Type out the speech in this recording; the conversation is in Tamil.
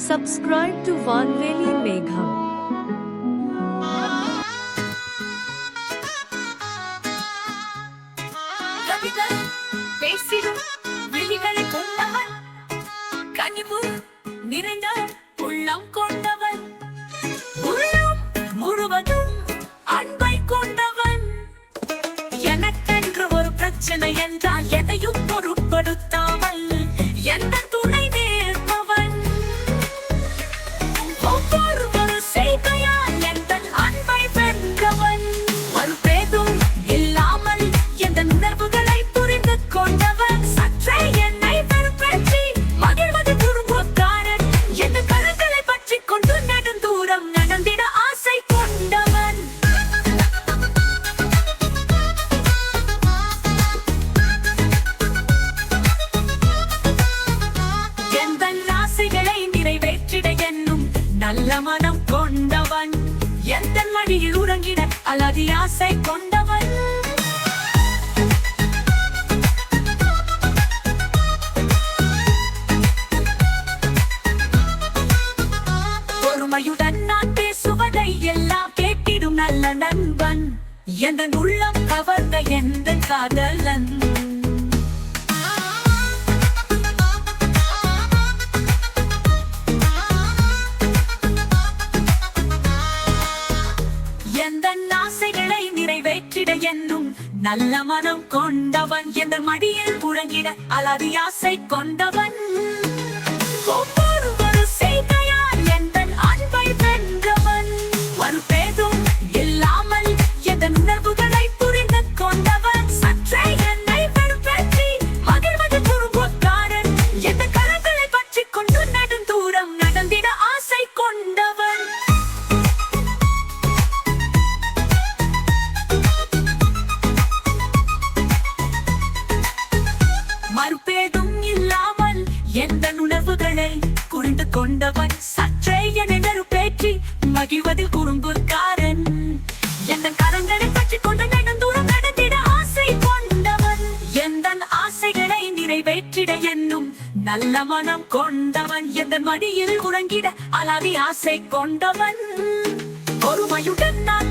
Subscribe to Vanveli Megham. கொண்டவன் நிறைந்த உள்ளம் கொண்டவன் உள்ளம் முழுவதும் அன்பை கொண்டவன் எனக்கென்று ஒரு பிரச்சனை என்றால் எதையும் நல்ல மனம் கொண்டவன். எந்த மடியில் உறங்கிட அல்லாதி ஆசை கொண்டவன். பொறுமையுடன் நான் பேசுவதை எல்லாம் கேட்டிடும் நல்ல நண்பன். எந்த உள்ளம் கவர்ந்த எந்த காதலன். நிறைவேற்றிட என்னும் நல்ல மனம் கொண்டவன். எந்த மடியில் புழங்கிட அலாதி ஆசை கொண்டவன். இல்லாமல் எந்த உணர்வுகளை குறிந்து கொண்டவன் சற்றே என நெருப்பேற்றி மகிழ்வதில் குறும்புக்காரன். எந்த கரங்களை பற்றி கொண்டு நெடுந்தூரம் நடந்திட ஆசை கொண்டவன். எந்த ஆசைகளை நிறைவேற்றிட என்னும் நல்ல மனம் கொண்டவன். எந்த மடியில் உறங்கிட அலாதி ஆசை கொண்டவன். ஒருமையுடன் நான்